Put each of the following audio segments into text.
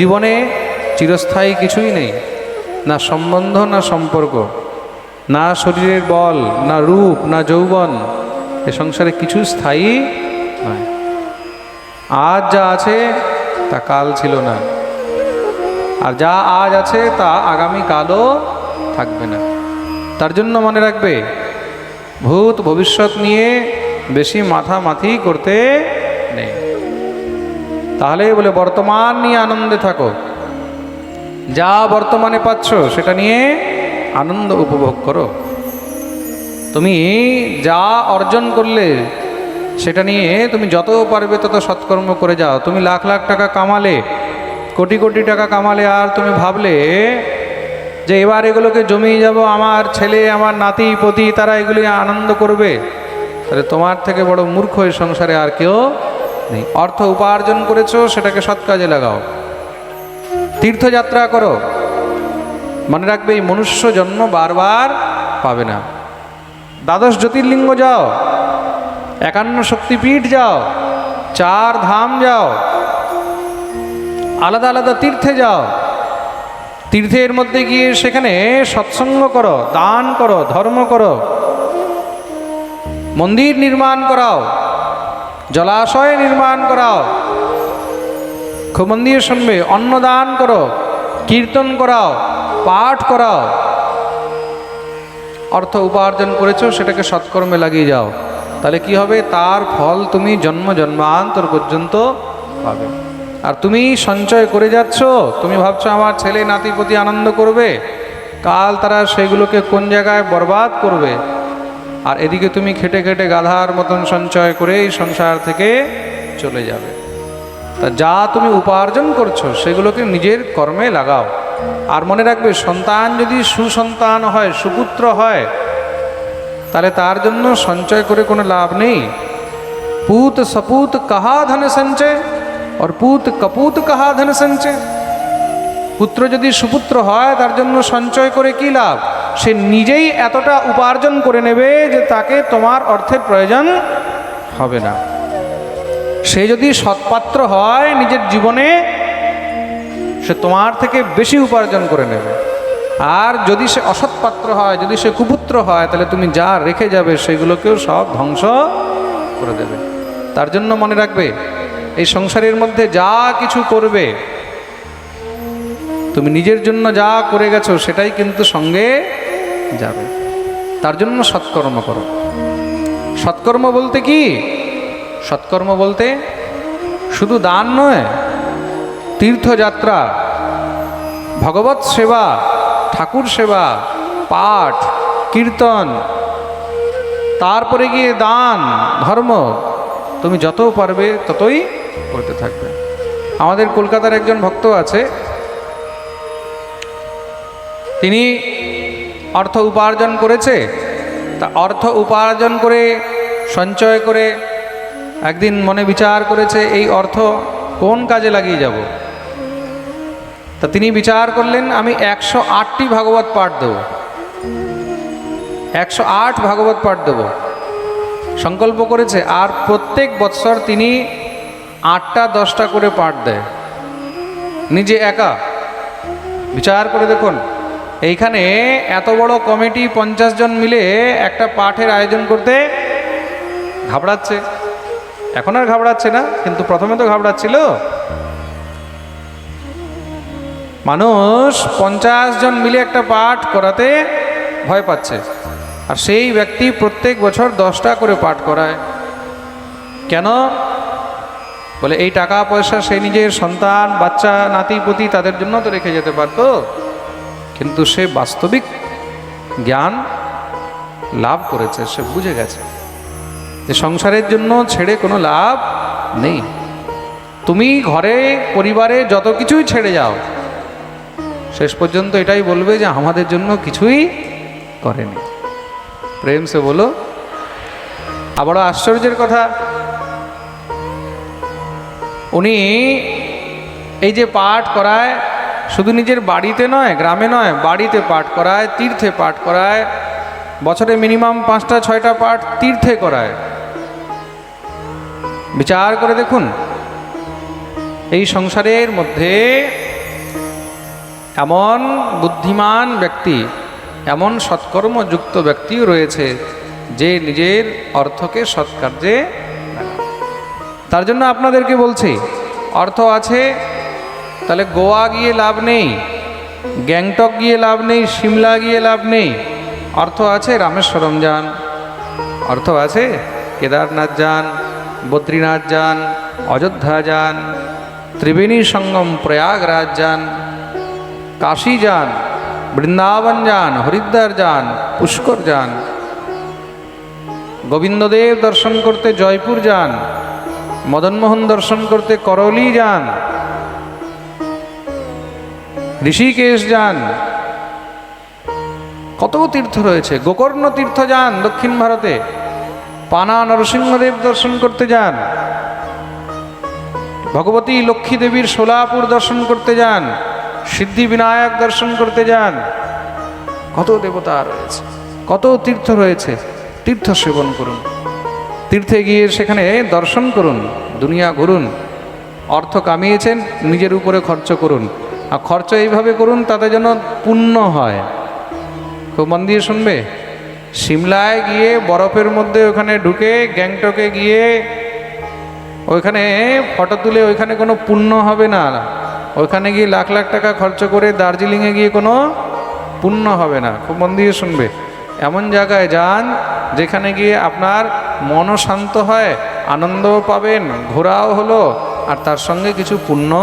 জীবনে চিরস্থায়ী কিছুই নেই। না সম্বন্ধ, না সম্পর্ক, না শরীরের বল, না রূপ, না যৌবন, এ সংসারে কিছু স্থায়ী নয়। আজ যা আছে, তা কাল ছিল না। আর যা আজ আছে, তা আগামী কালও থাকবে না। তার জন্য মনে রাখবে, ভূত ভবিষ্যৎ নিয়ে বেশি মাথা মাথি করতে নেই। তাহলে বলে, বর্তমান নিয়ে আনন্দে থাকো। যা বর্তমানে পাচ্ছ, সেটা নিয়ে আনন্দ উপভোগ করো। তুমি যা অর্জন করলে, সেটা নিয়ে তুমি যত পারবে তত সৎকর্ম করে যাও। তুমি লাখ লাখ টাকা কামালে, কোটি কোটি টাকা কামালে, আর তুমি ভাবলে যে এবার এগুলোকে জমিয়ে যাব, আমার ছেলে, আমার নাতি, পতি, তারা এগুলি আনন্দ করবে। তাহলে তোমার থেকে বড় মূর্খ এই সংসারে আর কেউ নেই অর্থ উপার্জন করেছ, সেটাকে সৎ কাজে লাগাও। তীর্থযাত্রা করো। মনে রাখবে, এই মনুষ্য জন্ম বারবার পাবে না। দ্বাদশ জ্যোতির্লিঙ্গ যাও। একান্ন শক্তিপীঠ যাও। চার ধাম যাও। আলাদা আলাদা তীর্থে যাও। তীর্থের মধ্যে গিয়ে সেখানে সৎসঙ্গ করো, দান করো, ধর্ম করো। মন্দির নির্মাণ করাও। জলাশয় নির্মাণ করাও। মন দিয়ে শুনবে, অন্নদান করো, কীর্তন করাও, পাঠ করাও। অর্থ উপার্জন করেছ, সেটাকে সৎকর্মে লাগিয়ে যাও। তাহলে কি হবে? তার ফল তুমি জন্ম জন্মান্তর পর্যন্ত পাবে। আর তুমি সঞ্চয় করে যাচ্ছ, তুমি ভাবছ আমার ছেলে নাতির প্রতি আনন্দ করবে, কাল তারা সেগুলোকে কোন জায়গায় বরবাদ করবে? আর এদিকে তুমি খেটে খেটে গাধার মতন সঞ্চয় করে এই সংসার থেকে চলে যাবে। তা যা তুমি উপার্জন করছ, সেগুলোকে নিজের কর্মে লাগাও। আর মনে রাখবে, সন্তান যদি সুসন্তান হয়, সুপুত্র হয়, তাহলে তার জন্য সঞ্চয় করে কোনো লাভ নেই। পুত সপুত কাহা ধন সঞ্চয় আর পুত কপুত কাহা ধন সঞ্চয় পুত্র যদি সুপুত্র হয়, তার জন্য সঞ্চয় করে কি লাভ? সে নিজেই এতটা উপার্জন করে নেবে যে তাকে তোমার অর্থের প্রয়োজন হবে না। সে যদি সৎপাত্র হয় নিজের জীবনে, সে তোমার থেকে বেশি উপার্জন করে নেবে। আর যদি সে অসৎপাত্র হয়, যদি সে কুপুত্র হয়, তাহলে তুমি যা রেখে যাবে সেগুলোকেও সব ধ্বংস করে দেবে। তার জন্য মনে রাখবে, এই সংসারের মধ্যে যা কিছু করবে, তুমি নিজের জন্য যা করে গেছো সেটাই কিন্তু সঙ্গে যাবে। তার জন্য সৎকর্ম করো। সৎকর্ম বলতে কি? সৎকর্ম বলতে শুধু দান নয়, তীর্থযাত্রা, ভগবত সেবা, ঠাকুর সেবা, পাঠ, কীর্তন, তারপরে গিয়ে দান, ধর্ম, তুমি যত পারবে ততই করতে থাকবে। আমাদের কলকাতার একজন ভক্ত আছে, তিনি অর্থ উপার্জন করেছে। তা অর্থ উপার্জন করে, সঞ্চয় করে, একদিন মনে বিচার করেছে, এই অর্থ কোন কাজে লাগিয়ে যাব? তা তিনি বিচার করলেন, আমি একশো আটটি ভাগবত পাঠ দেব। একশো আট ভাগবত পাঠ দেব। সংকল্প করেছে, আর প্রত্যেক বৎসর তিনি আটটা, দশটা করে পাঠ দেয়। নিজে একা। বিচার করে দেখুন এইখানে এত বড় কমিটি পঞ্চাশ জন মিলে একটা পাঠের আয়োজন করতে ঘাবড়াচ্ছে। এখন আর ঘাবড়াচ্ছে না, কিন্তু প্রথমে তো ঘাবড়াচ্ছিল। মানুষ পঞ্চাশ জন মিলে একটা পাঠ করাতে ভয় পাচ্ছে। আর সেই ব্যক্তি প্রত্যেক বছর দশটা করে পাঠ করায়। কেন? বলে, এই টাকা পয়সা সে নিজের সন্তান, বাচ্চা, নাতি, পুতি তাদের জন্য তো রেখে যেতে পারতো? কিন্তু সে বাস্তবিক জ্ঞান লাভ করেছে, সে বুঝে গেছে যে সংসারের জন্য ছেড়ে কোনো লাভ নেই। তুমি ঘরে, পরিবারে যত কিছুই ছেড়ে যাও, শেষ পর্যন্ত এটাই বলবে যে আমাদের জন্য কিছুই করেনি। প্রেম সে বলো আবার আশ্চর্যের কথা, উনি এই যে পাঠ করায় শুধু নিজের বাড়িতে নয়, গ্রামে নয়, বাড়িতে পাঠ করায়, তীর্থে পাঠ করায়, বছরে মিনিমাম পাঁচটা, ছয়টা পাঠ তীর্থে করায় বিচার করে দেখুন, এই সংসারের মধ্যে এমন বুদ্ধিমান ব্যক্তি, এমন সৎকর্মযুক্ত ব্যক্তিও রয়েছে, যে নিজের অর্থকে সৎকার্যে। তার জন্য আপনাদেরকে বলছি, অর্থ আছে তাহলে গোয়া গিয়ে লাভ নেই, গ্যাংটক গিয়ে লাভ নেই, সিমলা গিয়ে লাভ নেই। অর্থ আছে রামেশ্বরম যান, অর্থ আছে কেদারনাথ যান, বদ্রীনাথ যান, অযোধ্যা যান, ত্রিবেণী সঙ্গম প্রয়াগরাজ যান, কাশী যান, বৃন্দাবন যান, হরিদ্বার যান, পুষ্কর যান, গোবিন্দদেব দর্শন করতে জয়পুর যান, মদনমোহন দর্শন করতে করলি যান ঋষিকেশ যান। কত তীর্থ রয়েছে? গোকর্ণ তীর্থ যান দক্ষিণ ভারতে। পানা নরসিংহদেব দর্শন করতে যান। ভগবতী লক্ষ্মী দেবীর সোলাপুর দর্শন করতে যান। সিদ্ধি বিনায়ক দর্শন করতে যান। কত দেবতা রয়েছে? কত তীর্থ রয়েছে? তীর্থ সেবন করুন। তীর্থে গিয়ে সেখানে দর্শন করুন, দুনিয়া ঘুরুন, অর্থ কামিয়েছেন, নিজের উপরে খরচ করুন। আর খরচ এইভাবে করুন, তাতে যেন পুণ্য হয়। খুব মন দিয়ে শুনবে? সিমলায় গিয়ে বরফের মধ্যে ওখানে ঢুকে, গ্যাংটকে গিয়ে ওইখানে ফটো তুলে ওইখানে কোনো পুণ্য হবে না। ওইখানে গিয়ে লাখ লাখ টাকা খরচ করে দার্জিলিংয়ে গিয়ে কোনো পুণ্য হবে না। খুব মন দিয়ে শুনবে। এমন জায়গায় যান যেখানে গিয়ে আপনার মনও শান্ত হয়, আনন্দও পাবেন, ঘোরাও হলো, আর তার সঙ্গে কিছু পুণ্য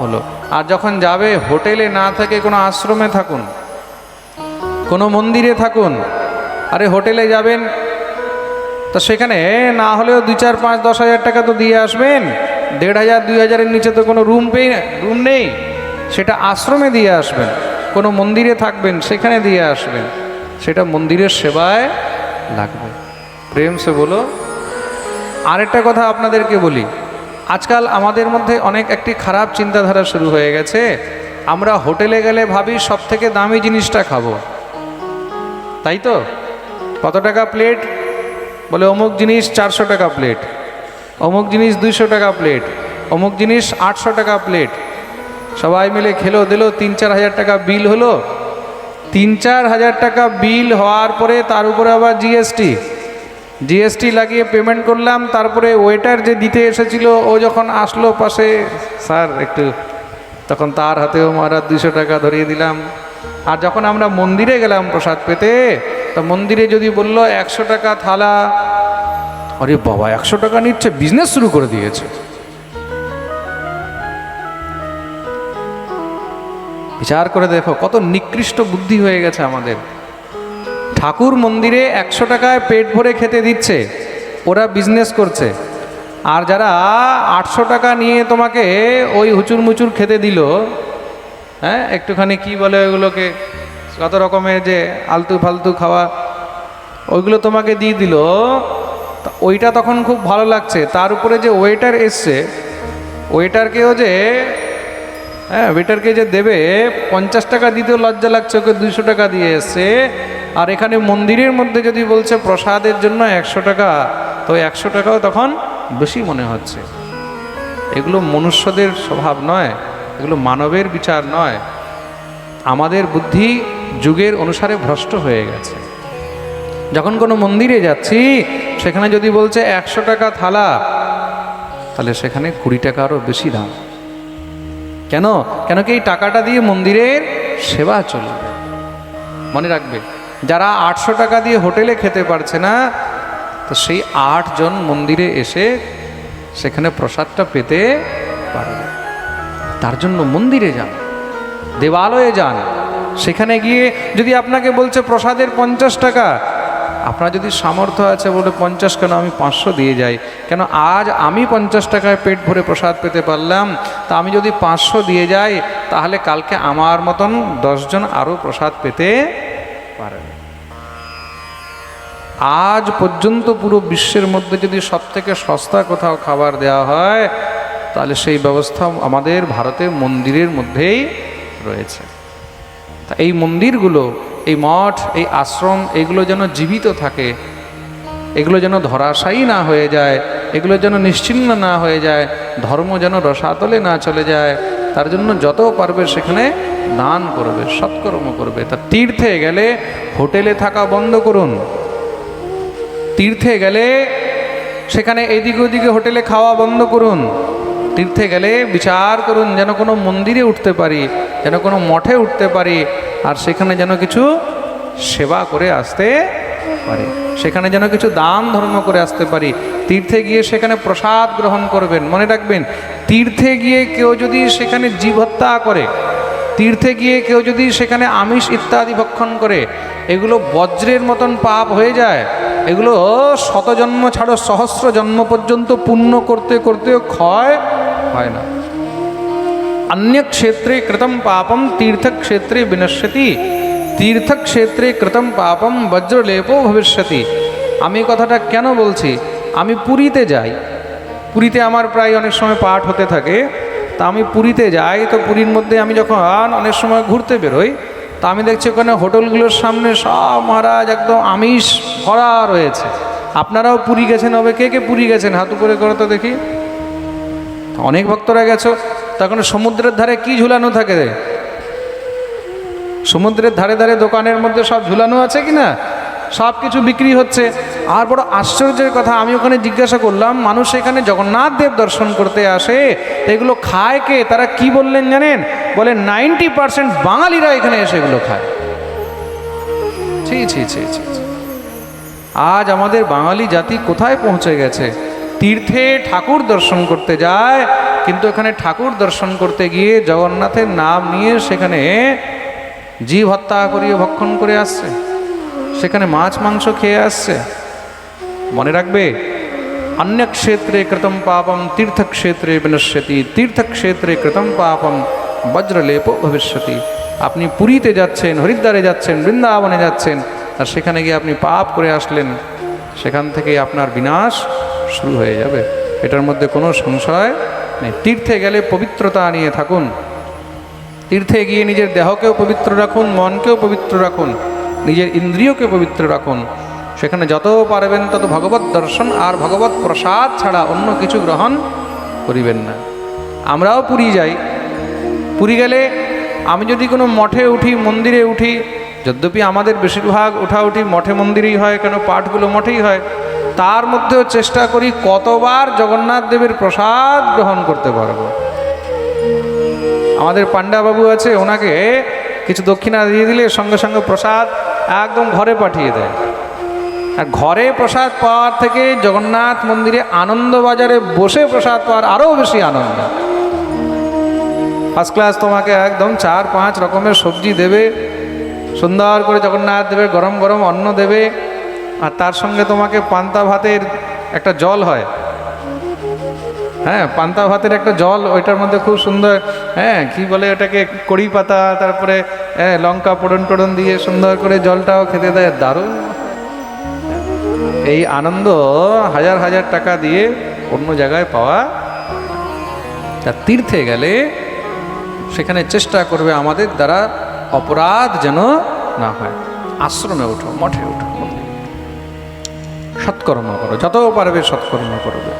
হলো। আর যখন যাবে, হোটেলে না থেকে কোনো আশ্রমে থাকুন, কোনো মন্দিরে থাকুন। আরে, হোটেলে যাবেন? তো সেখানে না হলেও দুই চার পাঁচ দশ হাজার টাকা তো দিয়ে আসবেন। দেড় হাজার, দুই হাজারের নিচে তো কোনো রুম পেয়ে রুম নেই। সেটা আশ্রমে দিয়ে আসবেন। কোনো মন্দিরে থাকবেন, সেখানে দিয়ে আসবেন। সেটা মন্দিরের সেবায় লাগবে। প্রেম সে বলো। আরেকটা কথা আপনাদেরকে বলি। আজকাল আমাদের মধ্যে অনেক একটি খারাপ চিন্তাধারা শুরু হয়ে গেছে। আমরা হোটেলে গেলে ভাবি সব থেকে দামি জিনিসটা খাব। তাই তো? কত টাকা প্লেট? বলে, অমুক জিনিস চারশো টাকা প্লেট, অমুক জিনিস দুইশো টাকা প্লেট, অমুক জিনিস আটশো টাকা প্লেট। সবাই মিলে খেলো, দিলো, তিন চার হাজার টাকা বিল হলো। তিন চার হাজার টাকা বিল হওয়ার পরে তার উপরে আবার জিএসটি। জিএসটি লাগিয়ে পেমেন্ট করলাম, তারপরে ওয়েটার যে দিতে এসেছিল, ও যখন আসলো পাশে, স্যার একটু, তখন তার হাতেও মারা দুশো টাকা ধরিয়ে দিলাম। আর যখন আমরা মন্দিরে গেলাম প্রসাদ পেতে, তো মন্দিরে যদি বলল একশো টাকা থালা, আরে বাবা, একশো টাকা নিচ্ছে বিজনেস শুরু করে দিয়েছে। বিচার করে দেখো, কত নিকৃষ্ট বুদ্ধি হয়ে গেছে আমাদের। ঠাকুর মন্দিরে একশো টাকায় পেট ভরে খেতে দিচ্ছে, ওরা বিজনেস করছে। আর যারা আটশো টাকা নিয়ে তোমাকে ওই হুচুর মুচুর খেতে দিল হ্যাঁ একটুখানি কি বলে ওইগুলোকে, কত রকমের যে আলতু ফালতু খাওয়া, ওইগুলো তোমাকে দিয়ে দিল ওইটা তখন খুব ভালো লাগছে। তার উপরে যে ওয়েটার এসছে ওয়েটারকেও যে হ্যাঁ ওয়েটারকে যে দেবে, পঞ্চাশ টাকা দিতেও লজ্জা লাগছে, ওকে দুশো টাকা দিয়ে এসছে। আর এখানে মন্দিরের মধ্যে যদি বলছে প্রসাদের জন্য একশো টাকা, তো একশো টাকাও তখন বেশি মনে হচ্ছে। এগুলো মনুষ্যদের স্বভাব নয়, এগুলো মানবের বিচার নয়। আমাদের বুদ্ধি যুগের অনুসারে ভ্রষ্ট হয়ে গেছে। যখন কোনো মন্দিরে যাচ্ছি, সেখানে যদি বলছে একশো টাকা থালা, তাহলে সেখানে কুড়ি টাকা আরও বেশি দাম। কেন? কেন কি এই টাকাটা দিয়ে মন্দিরের সেবা চলবে? মনে রাখবে। যারা আটশো টাকা দিয়ে হোটেলে খেতে পারছে না, তো সেই আটজন মন্দিরে এসে সেখানে প্রসাদটা পেতে পারবে। তার জন্য মন্দিরে যান, দেবালয়ে যান। সেখানে গিয়ে যদি আপনাকে বলছে প্রসাদের পঞ্চাশ টাকা, আপনার যদি সামর্থ্য আছে বলে পঞ্চাশ কেন, আমি পাঁচশো দিয়ে যাই। কেন, আজ আমি পঞ্চাশ টাকায় পেট ভরে প্রসাদ পেতে পারলাম, তা আমি যদি পাঁচশো দিয়ে যাই, তাহলে কালকে আমার মতন দশজন আরও প্রসাদ পেতে পারবে আজ পর্যন্ত পুরো বিশ্বের মধ্যে যদি সব থেকে সস্তা কোথাও খাবার দেওয়া হয়, তাহলে সেই ব্যবস্থা আমাদের ভারতের মন্দিরের মধ্যেই রয়েছে। তা এই মন্দিরগুলো, এই মঠ, এই আশ্রম, এগুলো যেন জীবিত থাকে, এগুলো যেন ধরাশায়ী না হয়ে যায়, এগুলো যেন নিশ্চিন্ন না হয়ে যায়, ধর্ম যেন রসাতলে না চলে যায়, তার জন্য যত পারবে সেখানে দান করবে, সৎকর্ম করবে। তা তীর্থে গেলে হোটেলে থাকা বন্ধ করুন। তীর্থে গেলে সেখানে এদিকে ওদিকে হোটেলে খাওয়া বন্ধ করুন। তীর্থে গেলে বিচার করুন যেন কোনো মন্দিরে উঠতে পারি, যেন কোনো মঠে উঠতে পারি, আর সেখানে যেন কিছু সেবা করে আসতে পারি। সেখানে যেন কিছু দান ধর্ম করে আসতে পারি। তীর্থে গিয়ে সেখানে প্রসাদ গ্রহণ করবেন, মনে রাখবেন। তীর্থে গিয়ে কেউ যদি সেখানে জীব হত্যা করে তীর্থে গিয়ে কেউ যদি সেখানে আমিষ ইত্যাদি ভক্ষণ করে, এগুলো বজ্রের মতন পাপ হয়ে যায়। এগুলো শতজন্ম ছাড়ো, সহস্র জন্ম পর্যন্ত পুণ্য করতে করতে ক্ষয় হয় না। অন্যক্ষেত্রে কৃতম পাপম, তীর্থক্ষেত্রে বিনশ্যতি। তীর্থক্ষেত্রে কৃতম পাপম বজ্রলেপও ভবিষ্যতি। আমি কথাটা কেন বলছি? আমি পুরীতে যাই। পুরীতে আমার প্রায় অনেক সময় পাঠ হতে থাকে। তা আমি পুরীতে যাই, তো পুরীর মধ্যে আমি যখন অনেক সময় ঘুরতে বেরোই, তা আমি দেখছি ওখানে হোটেলগুলোর সামনে সব মহারাজ একদম আমিষ ভরা রয়েছে। আপনারাও পুরী গেছেন হবে? কে কে পুরী গেছেন? হাত উপরে করে তো দেখি। অনেক ভক্তরা গেছো। তখন সমুদ্রের ধারে কি ঝুলানো থাকে? সমুদ্রের ধারে ধারে দোকানের মধ্যে সব ঝুলানো আছে কি না সব কিছু বিক্রি হচ্ছে। আর বড় আশ্চর্যের কথা, আমি ওখানে জিজ্ঞাসা করলাম, মানুষ এখানে জগন্নাথ দেব দর্শন করতে আসে এগুলো খায় কে? তারা কি বললেন জানেন? বলে, নাইনটি পার্সেন্ট বাঙালিরা এখানে এসে এগুলো খায়। ছি ছি ছি ছি। আজ আমাদের বাঙালি জাতি কোথায় পৌঁছে গেছে? তীর্থে ঠাকুর দর্শন করতে যায়, কিন্তু এখানে ঠাকুর দর্শন করতে গিয়ে জগন্নাথের নাম নিয়ে সেখানে জীব হত্যা করিয়ে ভক্ষণ করে আসছে। সেখানে মাছ, মাংস খেয়ে আসছে। মনে রাখবে অন্য ক্ষেত্রে কৃতম পাপম, তীর্থক্ষেত্রে বিনশ্যতি, তীর্থক্ষেত্রে কৃতম পাপম, বজ্রলেপ ভবিষ্যতি। আপনি পুরীতে যাচ্ছেন, হরিদ্বারে যাচ্ছেন, বৃন্দাবনে যাচ্ছেন, আর সেখানে গিয়ে আপনি পাপ করে আসলেন, সেখান থেকে আপনার বিনাশ শুরু হয়ে যাবে। এটার মধ্যে কোনো সংশয় নেই। তীর্থে গেলে পবিত্রতা নিয়ে থাকুন। তীর্থে গিয়ে নিজের দেহকেও পবিত্র রাখুন, মনকেও পবিত্র রাখুন, নিজের ইন্দ্রিয়কে পবিত্র রাখুন। সেখানে যত পারবেন তত ভগবত দর্শন আর ভগবত প্রসাদ ছাড়া অন্য কিছু গ্রহণ করিবেন না। আমরাও পুরী যাই। পুরী গেলে আমি যদি কোনো মঠে উঠি, মন্দিরে উঠি, যদ্যপি আমাদের বেশিরভাগ উঠাউঠি মঠে মন্দিরেই হয়, কেন পাঠগুলো মঠেই হয়, তার মধ্যেও চেষ্টা করি কতবার জগন্নাথ দেবের প্রসাদ গ্রহণ করতে পারব। আমাদের পান্ডা বাবু আছে, ওনাকে কিছু দক্ষিণা দিয়ে দিলে সঙ্গে সঙ্গে প্রসাদ একদম ঘরে পাঠিয়ে দেয়। ঘরে প্রসাদ পাওয়ার থেকে জগন্নাথ মন্দিরে আনন্দবাজারে বসে প্রসাদ পাওয়ার আরও বেশি আনন্দ। ফার্স্ট ক্লাস তোমাকে একদম চার পাঁচ রকমের সবজি দেবে, সুন্দর করে জগন্নাথ দেবে, গরম গরম অন্ন দেবে, আর তার সঙ্গে তোমাকে পান্তা ভাতের একটা জল হয়। হ্যাঁ পান্তা ভাতের একটা জল, ওইটার মধ্যে খুব সুন্দর হ্যাঁ কি বলে ওটাকে, কড়ি পাতা, তারপরে হ্যাঁ লঙ্কা পোড়ন টোড়ন দিয়ে সুন্দর করে জলটাও খেতে দেয়, দারুণ। এই আনন্দ হাজার হাজার টাকা দিয়ে অন্য জায়গায় পাওয়া তা তীর্থে গেলে সেখানে চেষ্টা করবে আমাদের দ্বারা অপরাধ যেন না হয় আশ্রমে ওঠো, মঠে ওঠো। সৎকর্ম করো, যত পারবে সৎকর্ম করবে